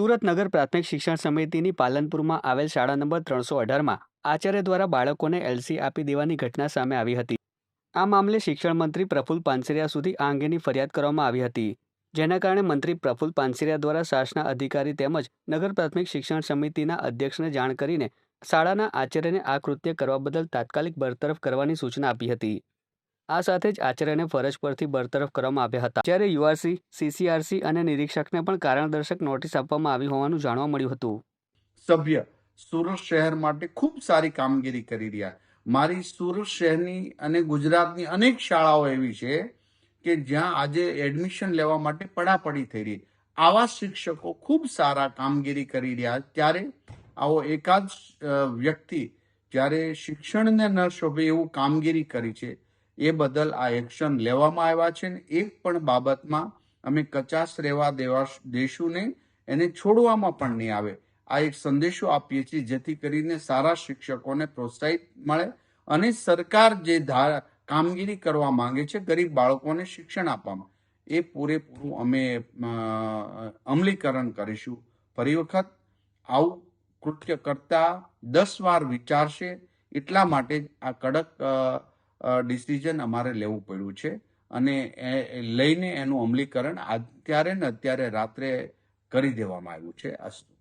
સુરત નગર પ્રાથમિક શિક્ષણ સમિતિની પાલનપુરમાં આવેલ શાળા નંબર ત્રણસો અઢારમાં આચાર્ય દ્વારા બાળકોને એલસી આપી દેવાની ઘટના સામે આવી હતી. આ મામલે શિક્ષણ મંત્રી પ્રફુલ પાનસેરિયા સુધી આ અંગેની ફરિયાદ કરવામાં આવી હતી, જેના કારણે મંત્રી પ્રફુલ પાનસેરિયા દ્વારા શાસના અધિકારી તેમજ નગર પ્રાથમિક શિક્ષણ સમિતિના અધ્યક્ષને જાણ કરીને શાળાના આચાર્યને આ કૃત્ય કરવા બદલ તાત્કાલિક બરતરફ કરવાની સૂચના આપી હતી. આ સાથે જ આચાર્યને ફરજ પરથી બરતરફ કરવામાં આવ્યા હતા. જ્યારે યુઆરસી, સીસીઆરસી અને નિરીક્ષકને પણ કારણદર્શક નોટિસ આપવામાં આવી હોવાનું જાણવા મળ્યું હતું. સભ્ય, સુરત શહેર માટે ખૂબ સારી કામગીરી કરી રહ્યા. મારી સુરત શહેરની અને ગુજરાતની અનેક શાળાઓ એવી છે કે જ્યાં આજે એડમિશન લેવા માટે પડાપડી થઈ રહી. આવા શિક્ષકો ખૂબ સારા કામગીરી કરી રહ્યા. ત્યારે આવો એકાદ વ્યક્તિ જ્યારે શિક્ષણને ન શોભે એવું કામગીરી કરી છે એ બદલ આ એક્શન લેવામાં આવ્યા છે ને એક પણ બાબતમાં અમે કચાશ રહેવા દેવા દેશું નહીં, એને છોડવામાં પણ નહીં આવે. આ એક સંદેશો આપીએ છીએ જેથી કરીને સારા શિક્ષકોને પ્રોત્સાહિત મળે અને સરકાર જે ધાર કામગીરી કરવા માંગે છે ગરીબ બાળકોને શિક્ષણ આપવામાં. એ પૂરેપૂરું અમે અમલીકરણ કરીશું. ફરી વખત આવું કૃત્ય કરતા દસ વાર વિચારશે એટલા માટે આ કડક ડિસિઝન અમારે લેવું પડ્યું છે. અને એ લઈને એનું અમલીકરણ અત્યારે ને અત્યારે રાત્રે કરી દેવામાં આવ્યું છે. અસ્તુ